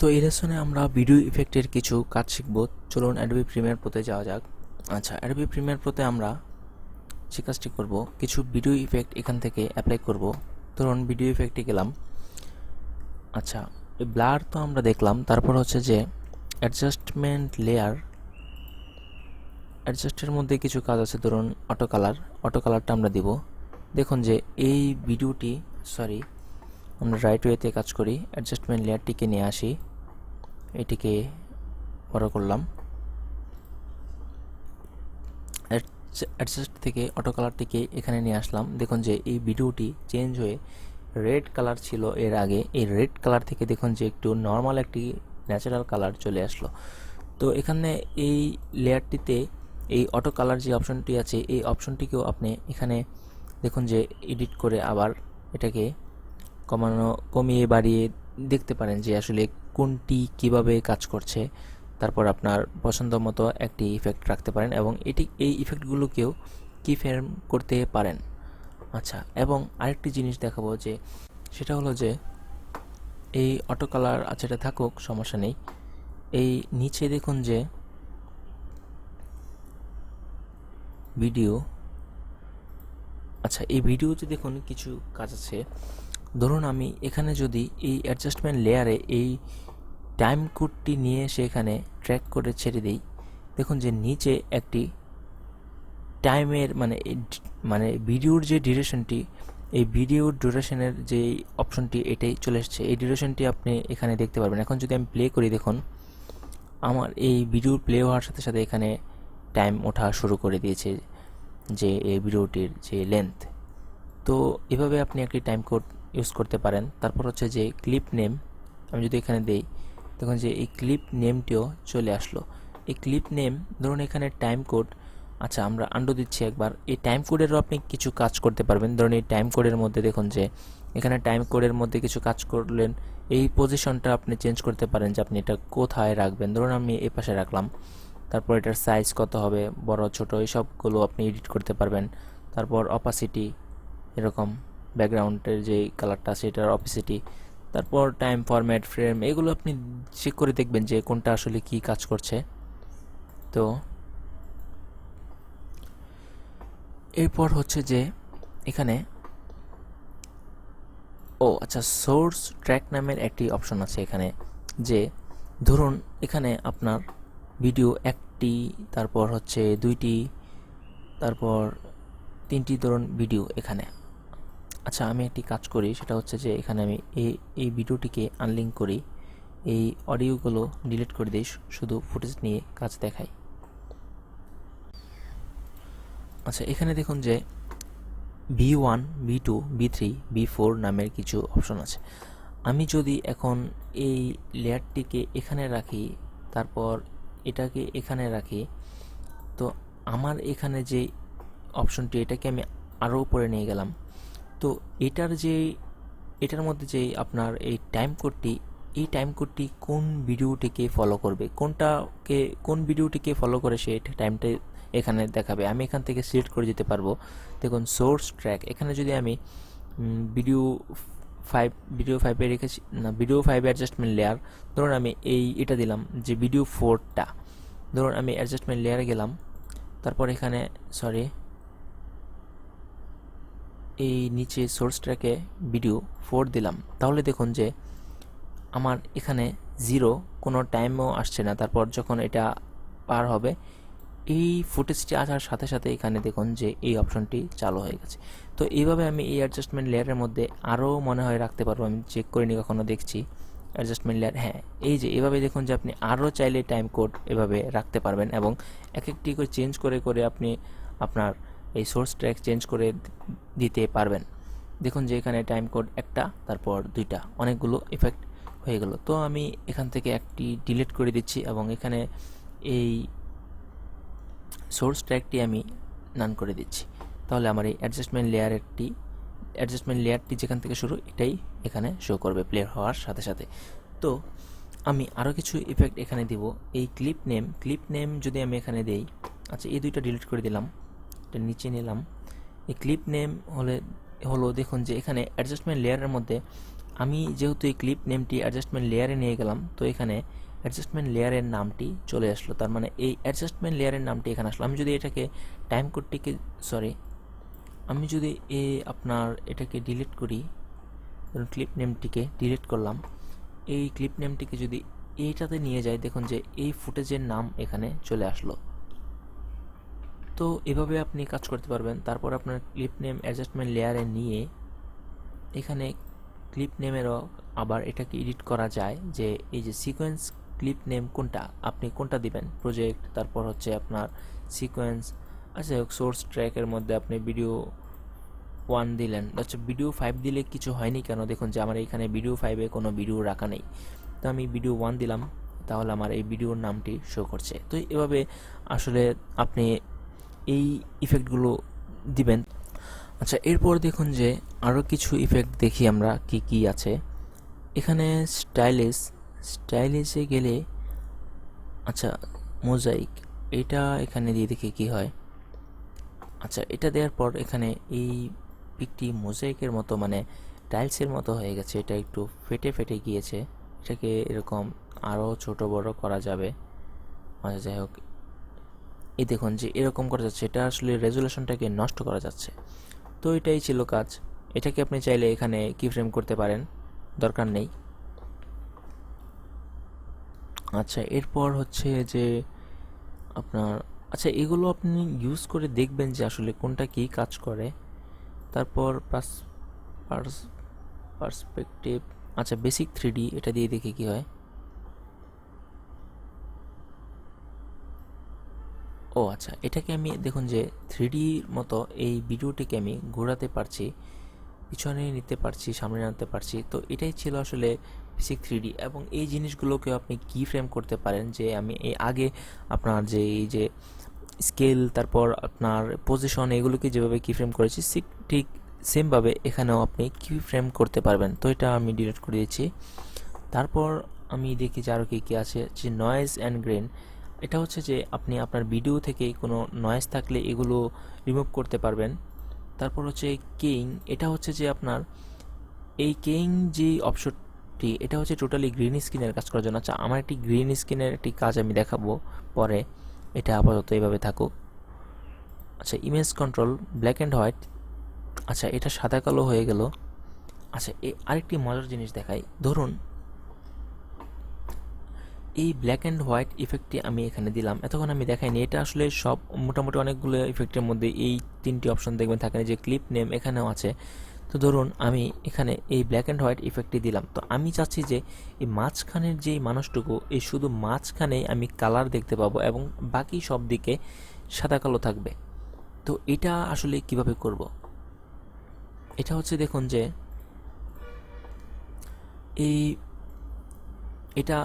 তো এই লেসনে আমরা ভিডিও ইফেক্টের কিছু কাজ শিখব। চলুন অ্যাডবি প্রিমিয়ার প্রোতে যাওয়া যাক। আচ্ছা অ্যাডবি প্রিমিয়ার প্রোতে আমরা যে কাজটি করব, কিছু ভিডিও ইফেক্ট এখান থেকে অ্যাপ্লাই করব। ধরুন ভিডিও ইফেক্টে গেলাম। আচ্ছা এই ব্লার তো আমরা দেখলাম। তারপর হচ্ছে যে অ্যাডজাস্টমেন্ট লেয়ার অ্যাডজাস্টের মধ্যে কিছু কাজ আছে। ধরুন অটো কালার অটো কালারটা আমরা দিব। দেখুন যে এই ভিডিওটি সরি আমরা রাইট ওয়েতে কাজ করি অ্যাডজাস্টমেন্ট লেয়ারটিকে নিয়ে আসি, এটিকে বড় করলাম। অ্যাডজাস্ট থেকে অটো কালারটিকে এখানে নিয়ে আসলাম। দেখুন যে এই ভিডিওটি চেঞ্জ হয়ে রেড কালার ছিল এর আগে। এই রেড কালার থেকে দেখুন যে একটু নর্মাল একটি ন্যাচারাল কালার চলে আসলো। তো এখানে এই লেয়ারটিতে এই অটো কালার যে অপশনটি আছে, এই অপশনটিকেও আপনি এখানে দেখুন যে এডিট করে আবার এটাকে কমানো, কমিয়ে বাড়িয়ে দেখতে পারেন যে আসলে কোনটি কীভাবে কাজ করছে। তারপর আপনার পছন্দ মতো একটি ইফেক্ট রাখতে পারেন এবং এটি, এই ইফেক্টগুলোকেও কি ফ্রেম করতে পারেন। আচ্ছা এবং আরেকটি জিনিস দেখাবো যে, সেটা হলো যে, এই অটো কালার আছে এটা থাকুক, সমস্যা নেই। এই নিচে দেখুন যে ভিডিও আচ্ছা এই ভিডিওতে দেখুন কিছু কাজ আছে। ধরুন আমি এখানে যদি এই অ্যাডজাস্টমেন্ট লেয়ারে এই টাইম কোডটি নিয়ে এসে এখানে ট্র্যাক করে ছেড়ে দিই, দেখুন যে নিচে একটি টাইমের মানে মানে ভিডিওর যে ডিউরেশনটি এই ভিডিওর ডিউরেশনের যে অপশনটি এটাই চলে এসছে। এই ডিউরেশনটি আপনি এখানে দেখতে পারবেন। এখন যদি আমি প্লে করি, দেখুন, আমার এই ভিডিও প্লে হওয়ার সাথে সাথে এখানে টাইম ওঠা শুরু করে দিয়েছে যে এই ভিডিওটির যে লেন্থ তো এভাবে আপনি একটি টাইম কোড ইউজ করতে পারেন। তারপর হচ্ছে যে ক্লিপ নেম আমি যদি এখানে দেই, দেখুন যে এই ক্লিপ নেমটিও চলে আসলো। এই ক্লিপ নেম ধরুন এখানে টাইম কোড আচ্ছা আমরা আন্ডু দিচ্ছি একবার। এই টাইম কোডেরও আপনি কিছু কাজ করতে পারবেন। ধরুন এই টাইম কোডের মধ্যে দেখুন যে, এখানে টাইম কোডের মধ্যে কিছু কাজ করলেন। এই পজিশনটা আপনি চেঞ্জ করতে পারেন যে আপনি এটা কোথায় রাখবেন। ধরুন আমি এই পাশে রাখলাম। তারপর এটার সাইজ কত হবে? বড়, ছোট, এইসবগুলো আপনি এডিট করতে পারবেন। তারপর অপাসিটি এরকম। ব্যাকগ্রাউন্ডের যে কালারটা আছে, এটার অপাসিটি তারপর টাইম ফরম্যাট ফ্রেম এগুলো আপনি চেক করে দেখবেন যে কোনটা আসলে কি কাজ করছে। তো এরপর হচ্ছে যে এখানে, ও আচ্ছা সোর্স ট্র্যাক নামের একটি অপশন আছে এখানে, যে ধরুন এখানে আপনার ভিডিও একটি, তারপর হচ্ছে দুইটি, তারপর তিনটি ধরুন ভিডিও এখানে। আচ্ছা আমি একটি কাজ করি, সেটা হচ্ছে যে এখানে আমি এই এই ভিডিওটিকে আনলিঙ্ক করি। এই অডিওগুলো ডিলিট করে দিই শুধু ফুটেজ নিয়ে কাজ দেখাই। আচ্ছা এখানে দেখুন যে B one B two B three B four নামের কিছু অপশন আছে। আমি যদি এখন এই লেয়ারটিকে এখানে রাখি, তারপর এটাকে এখানে রাখি, তো আমার এখানে যে অপশনটি এটাকে আমি আরও উপরে নিয়ে গেলাম। তো এটার যে, এটার মধ্যে যে আপনার এই টাইম কোডটি এই টাইম কোডটি কোন ভিডিওটিকে ফলো করবে? কোনটাকে কোন ভিডিওটিকে ফলো করে সে টাইমটা এখানে দেখাবে? আমি এখান থেকে সিলেক্ট করে যেতে পারব। দেখুন সোর্স ট্র্যাক এখানে যদি আমি ভিডিও ফাইভ ভিডিও ফাইভে রেখেছি, না ভিডিও ফাইভ অ্যাডজাস্টমেন্ট লেয়ার ধরুন আমি এই, এটা দিলাম যে ভিডিও ফোরটা ধরুন আমি অ্যাডজাস্টমেন্ট লেয়ারে গেলাম, তারপর এখানে সরি এই নিচে সোর্স ট্র্যাকে ভিডিও ফোর দিলাম। তাহলে দেখুন যে আমার এখানে জিরো কোনো টাইমও আসছে না। তারপর যখন এটা পার হবে, এই ফুটেজটি আসার সাথে সাথে এখানে দেখুন যে এই অপশনটি চালু হয়ে গেছে। তো এইভাবে আমি এই অ্যাডজাস্টমেন্ট লেয়ারের মধ্যে আরও মনে হয় রাখতে পারব। আমি চেক করিনি, কখনো দেখছি। অ্যাডজাস্টমেন্ট লেয়ার হ্যাঁ এই যে এভাবে দেখুন যে আপনি আরও চাইলে টাইম কোড এভাবে রাখতে পারবেন এবং এক একটি করে চেঞ্জ করে করে আপনি আপনার এই সোর্স ট্র্যাক চেঞ্জ করে দিতে পারবেন। দেখুন যে এখানে টাইম কোড একটা, তারপর দুইটা, অনেকগুলো ইফেক্ট হয়ে গেল। তো আমি এখান থেকে একটি ডিলিট করে দিচ্ছি এবং এখানে এই সোর্স ট্র্যাকটি আমি নান করে দিচ্ছি। তাহলে আমার এই অ্যাডজাস্টমেন্ট লেয়ারেরটি অ্যাডজাস্টমেন্ট লেয়ারটি যেখান থেকে শুরু, এটাই এখানে শো করবে প্লে হওয়ার সাথে সাথে। তো আমি আরও কিছু ইফেক্ট এখানে দিব। এই ক্লিপ নেম ক্লিপ নেম যদি আমি এখানে দেই আচ্ছা এই দুইটা ডিলিট করে দিলাম। এটা নিচে নিলাম। এই ক্লিপ নেম হলে, হলো দেখুন যে এখানে অ্যাডজাস্টমেন্ট লেয়ারের মধ্যে আমি যেহেতু এই ক্লিপ নেমটি অ্যাডজাস্টমেন্ট লেয়ারে নিয়ে গেলাম, তো এখানে অ্যাডজাস্টমেন্ট লেয়ারের নামটি চলে আসলো। তার মানে এই অ্যাডজাস্টমেন্ট লেয়ারের নামটি এখানে আসলো। আমি যদি এটাকে টাইম কোডটিকে সরি আমি যদি এ আপনার এটাকে ডিলিট করি, ধরুন ক্লিপ নেমটিকে ডিলিট করলাম। এই ক্লিপ নেমটিকে যদি এইটাতে নিয়ে যাই, দেখুন যে এই ফুটেজের নাম এখানে চলে আসলো। তো এভাবে আপনি কাজ করতে পারবেন। তারপর আপনার ক্লিপ নেম অ্যাডজাস্টমেন্ট লেয়ারে নিয়ে এখানে ক্লিপ নেমেরও আবার এটাকে এডিট করা যায় যে এই যে সিকোয়েন্স ক্লিপ নেম কোনটা, আপনি কোনটা দিবেন? প্রজেক্ট তারপর হচ্ছে আপনার সিকোয়েন্স আচ্ছা সোর্স ট্র্যাকের মধ্যে আপনি ভিডিও ওয়ান দিলেন। আচ্ছা ভিডিও ফাইভ দিলে কিছু হয়নি কেন? দেখুন যে আমার এখানে ভিডিও ফাইভে কোনো ভিডিও রাখা নেই। তো আমি ভিডিও ওয়ান দিলাম, তাহলে আমার এই ভিডিওর নামটি শো করছে। তো এভাবে আসলে আপনি এই ইফেক্টগুলো দিবেন। আচ্ছা এরপর দেখুন যে আরও কিছু ইফেক্ট দেখি আমরা কি কি আছে। এখানে স্টাইলিশ স্টাইলিশে গেলে আচ্ছা মোজাইক এটা এখানে দিয়ে দেখি কি হয়। আচ্ছা এটা দেওয়ার পর এখানে এই পিকটি মোজাইকের মতো মানে টাইলসের মতো হয়ে গেছে। এটা একটু ফেটে ফেটে গিয়েছে। এটাকে এরকম আরও ছোট বড় করা যাবে। আচ্ছা যাই হোক এই দেখুন যে এরকম করা যাচ্ছে, এটা আসলে রেজুলেশনটাকে নষ্ট করা যাচ্ছে। তো এটাই ছিল কাজ। এটাকে আপনি চাইলে এখানে কি ফ্রেম করতে পারেন, দরকার নেই। আচ্ছা এরপর হচ্ছে যে আপনার আচ্ছা এগুলো আপনি ইউজ করে দেখবেন যে আসলে কোনটা কি কাজ করে। তারপর পার্স পার্স পার্সপেক্টিভ আচ্ছা বেসিক থ্রি এটা দিয়ে দেখি কি হয়। ও আচ্ছা এটাকে আমি দেখুন যে থ্রিডির মতো এই ভিডিওটিকে আমি ঘোরাতে পারছি, পিছনে নিতে পারছি, সামনে আনতে পারছি। তো এটাই ছিল আসলে বেসিক থ্রিডি এবং এই জিনিসগুলোকে আপনি কি ফ্রেম করতে পারেন যে আমি এই আগে আপনার যে এই যে স্কেল তারপর আপনার পজিশন এগুলোকে যেভাবে কি ফ্রেম করেছি ঠিক সেমভাবে এখানেও আপনি কি ফ্রেম করতে পারবেন। তো এটা আমি ডিলিট করে দিয়েছি। তারপর আমি দেখি যে আরও কী কী আছে, যে নয়েজ অ্যান্ড গ্রেন এটা হচ্ছে যে আপনি আপনার ভিডিও থেকে কোনো নয়েজ থাকলে এগুলো রিমুভ করতে পারবেন। তারপর হচ্ছে কেইং এটা হচ্ছে যে আপনার এই কেইং যে অপশনটি এটা হচ্ছে টোটালি গ্রিন স্ক্রিনের কাজ করার জন্য। আচ্ছা আমার একটি গ্রিন স্ক্রিনের একটি কাজ আমি দেখাবো পরে। এটা আপাতত এইভাবে থাকুক। আচ্ছা image control black and white আচ্ছা এটা সাদা কালো হয়ে গেল। আচ্ছা এই আরেকটি মজার জিনিস দেখাই। ধরুন এই ব্ল্যাক অ্যান্ড হোয়াইট ইফেক্টটি আমি এখানে দিলাম। এতক্ষণ আমি দেখাইনি। এটা আসলে সব মোটামুটি অনেকগুলো ইফেক্টের মধ্যে এই তিনটি অপশন দেখবেন থাকে যে ক্লিপ নেম এখানেও আছে। তো ধরুন, আমি এখানে এই ব্ল্যাক অ্যান্ড হোয়াইট ইফেক্টটি দিলাম। তো আমি চাচ্ছি যে এই মাঝখানের যেই মানুষটুকু, এই শুধু মাঝখানেই আমি কালার দেখতে পাবো এবং বাকি সব দিকে সাদা কালো থাকবে। তো এটা আসলে কীভাবে করব? এটা হচ্ছে দেখুন যে এই, এটা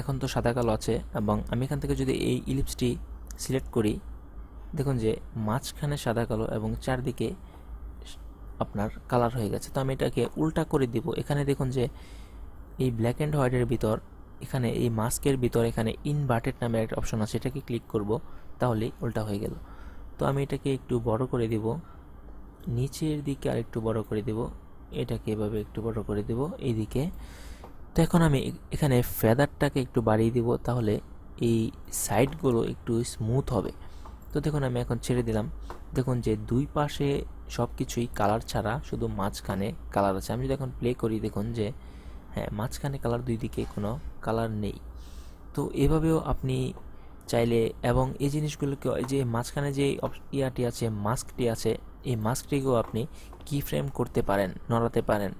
এখন তো সাদা কালো আছে এবং আমি এখান থেকে যদি এই ইলিপসটি সিলেক্ট করি, দেখুন যে মাঝখানে সাদা কালো এবং চারদিকে আপনার কালার হয়ে গেছে। তো আমি এটাকে উল্টা করে দিব। এখানে দেখুন যে এই ব্ল্যাক অ্যান্ড হোয়াইটের ভিতর, এখানে এই মাস্কের ভিতর এখানে ইনভার্টেড নামে একটা অপশন আছে, এটাকে ক্লিক করব, তাহলেই উল্টা হয়ে গেল। তো আমি এটাকে একটু বড় করে দিব, নিচের দিকে আর একটু বড় করে দেব, এটাকে এভাবে একটু বড় করে দেব, এইদিকে। তো এখন আমি এখানে ফেদারটাকে একটু বাড়িয়ে দিব, তাহলে এই সাইডগুলো একটু স্মুথ হবে। তো দেখুন, আমি এখন ছেড়ে দিলাম। দেখুন যে দুই পাশে সব কিছুই কালার ছাড়া, শুধু মাঝখানে কালার আছে। আমি যদি এখন প্লে করি, দেখুন যে হ্যাঁ মাঝখানে কালার দুই দিকে কোনো কালার নেই। তো এভাবেও আপনি চাইলে, এবং এই জিনিসগুলোকে যে মাঝখানে যে ইয়াটি আছে মাস্কটি আছে, এই মাস্কটিকেও আপনি কি ফ্রেম করতে পারেন, নড়াতে পারেন।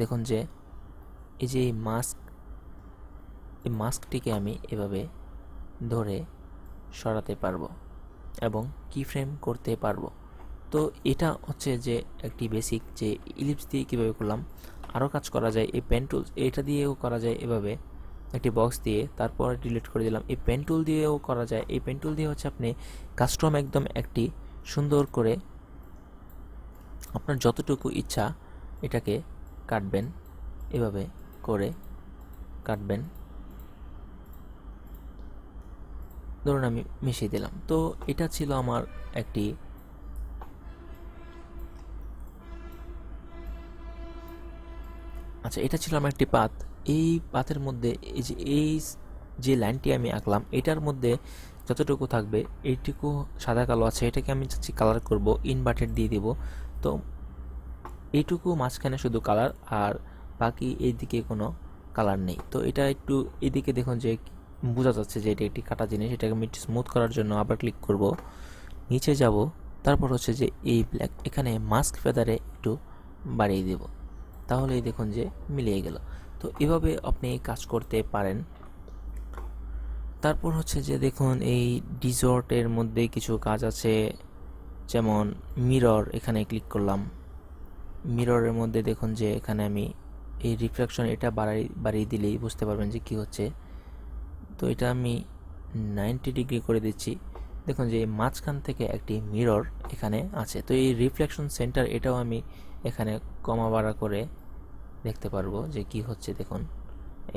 দেখুন যে এই যে এই মাস্ক এই মাস্কটিকে আমি এভাবে ধরে সরাতে পারব এবং কি ফ্রেম করতে পারব। তো এটা হচ্ছে যে একটি বেসিক যে ইলিপস দিয়ে কীভাবে করলাম, আরও কাজ করা যায়, এই পেন টুলস এটা দিয়েও করা যায় এভাবে একটি বক্স দিয়ে, তারপর ডিলিট করে দিলাম। এই পেন টুল দিয়েও করা যায়, এই পেন টুল দিয়ে হচ্ছে আপনি কাস্টম একদম একটি সুন্দর করে আপনার যতটুকু ইচ্ছা এটাকে কাটবেন এভাবে। করে কাটবেন। ধরুন আমি মিশিয়ে দিলাম। তো এটা ছিল আমার একটি আচ্ছা এটা ছিল আমার একটি পাত। এই পাতের মধ্যে এই যে এই যে লাইনটি আমি আঁকলাম, এটার মধ্যে যতটুকু থাকবে, এইটুকু সাদা কালো আছে, এটাকে আমি চাচ্ছি কালার করব ইনভার্টেড দিয়ে দিব। তো এইটুকু মাঝখানে শুধু কালার আর বাকি এইদিকে কোনো কালার নেই। তো এটা একটু এদিকে দেখুন যে বোঝা যাচ্ছে যে এটা একটি কাটা জিনিস, এটাকে আমি স্মুথ করার জন্য আবার ক্লিক করব। নিচে যাব, তারপর হচ্ছে যে এই ব্ল্যাক এখানে মাস্ক ফেদারে একটু বাড়িয়ে দেব। তাহলেই দেখুন যে মিলিয়ে গেল। তো এভাবে আপনি কাজ করতে পারেন। তারপর হচ্ছে যে দেখুন এই ডিজর্টের মধ্যে কিছু কাজ আছে, যেমন মিরর এখানে ক্লিক করলাম। মিররের মধ্যে দেখুন যে এখানে আমি এই রিফ্লেকশন এটা বাড়াই, বাড়িয়ে দিলেই বুঝতে পারবেন যে কি হচ্ছে। তো এটা আমি নাইনটি ডিগ্রি করে দিচ্ছি। দেখুন যে মাঝখান থেকে একটি মিরর এখানে আছে। তো এই রিফ্লেকশন সেন্টার এটাও আমি এখানে কমা বাড়া করে দেখতে পারব যে কি হচ্ছে। দেখুন,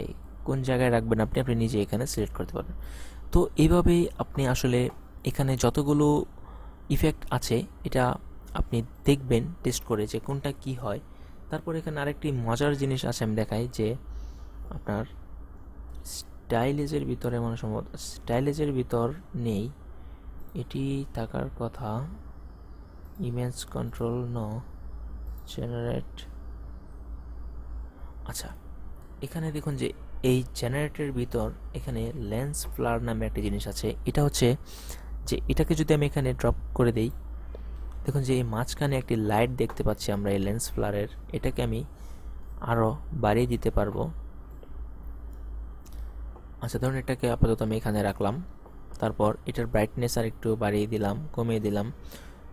এই কোন জায়গায় রাখবেন আপনি আপনি নিজে এখানে সিলেক্ট করতে পারবেন তো এইভাবেই আপনি আসলে এখানে যতগুলো ইফেক্ট আছে, এটা আপনি দেখবেন টেস্ট করে যে কোনটা কি হয়। তারপর এখানে আরেকটি মজার জিনিস আছে আমি দেখাই যে আপনার স্টাইলেজের ভিতরে মানে সম্ভবত স্টাইলেজের ভিতর নেই, এটি থাকার কথা ইমেজ কন্ট্রোল ন জেনারেট আচ্ছা এখানে দেখুন যে এই জেনারেটের ভিতর এখানে লেন্স ফ্লার নামে একটা জিনিস আছে, এটা হচ্ছে যে এটাকে যদি আমি এখানে ড্রপ করে দেই দেখুন যে এই মাঝখানে একটি লাইট দেখতে পাচ্ছি আমরা এই লেন্স ফ্লারের। এটাকে আমি আরও বাড়িয়ে দিতে পারব। আচ্ছা ধরুন এটাকে আপাতত আমি এখানে রাখলাম। তারপর এটার ব্রাইটনেস আর একটু বাড়িয়ে দিলাম, কমিয়ে দিলাম।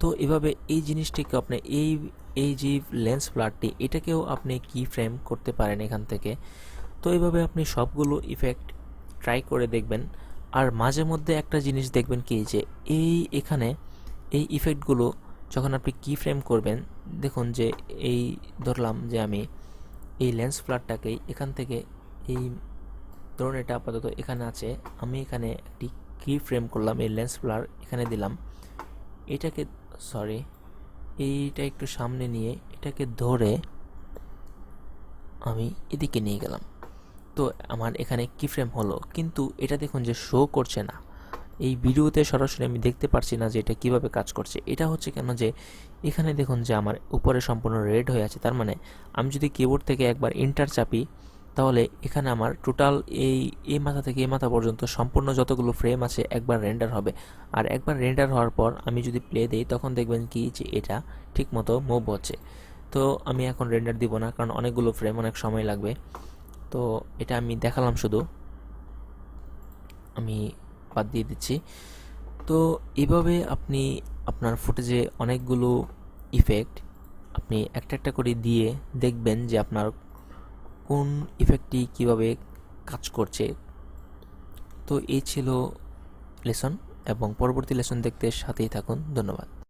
তো এভাবে এই জিনিসটিকে আপনি এই এই যে লেন্স ফ্লারটি, এটাকেও আপনি কি ফ্রেম করতে পারেন এখান থেকে? তো এইভাবে আপনি সবগুলো ইফেক্ট ট্রাই করে দেখবেন। আর মাঝে মধ্যে একটা জিনিস দেখবেন কি, যে এই এখানে এই ইফেক্টগুলো যখন আপনি কি ফ্রেম করবেন, দেখুন যে এই ধরলাম যে আমি এই লেন্স ফ্লারটাকেই এখান থেকে এই ধরুন এটা আপাতত এখানে আছে, আমি এখানে একটি কি ফ্রেম করলাম, এই লেন্স ফ্লার এখানে দিলাম। এটাকে সরি এইটা একটু সামনে নিয়ে এটাকে ধরে আমি এদিকে নিয়ে গেলাম। তো আমার এখানে কি ফ্রেম হলো, কিন্তু এটা দেখুন যে শো করছে না। এই ভিডিওতে সরাসরি আমি দেখতে পারছি না যে এটা কীভাবে কাজ করছে। এটা হচ্ছে কেন যে, এখানে দেখুন যে আমার উপরে সম্পূর্ণ রেড হয়ে আছে। তার মানে আমি যদি কিবোর্ড থেকে একবার ইন্টার চাপি, তাহলে এখানে আমার টোটাল এই, এ মাথা থেকে এ মাথা পর্যন্ত সম্পূর্ণ যতগুলো ফ্রেম আছে একবার রেন্ডার হবে। আর একবার রেন্ডার হওয়ার পর আমি যদি প্লে দিই, তখন দেখবেন কি যে এটা ঠিকমতো মুভ হচ্ছে। তো আমি এখন রেন্ডার দিব না, কারণ অনেকগুলো ফ্রেম অনেক সময় লাগবে। তো এটা আমি দেখালাম শুধু। আমি বাদ দিয়ে দিচ্ছি। তো এভাবে আপনি আপনার ফুটেজে অনেকগুলো ইফেক্ট আপনি একটা একটা করে দিয়ে দেখবেন যে আপনার কোন ইফেক্টটি কীভাবে কাজ করছে। তো এই ছিল লেসন এবং পরবর্তী লেসন দেখতে সাথেই থাকুন। ধন্যবাদ।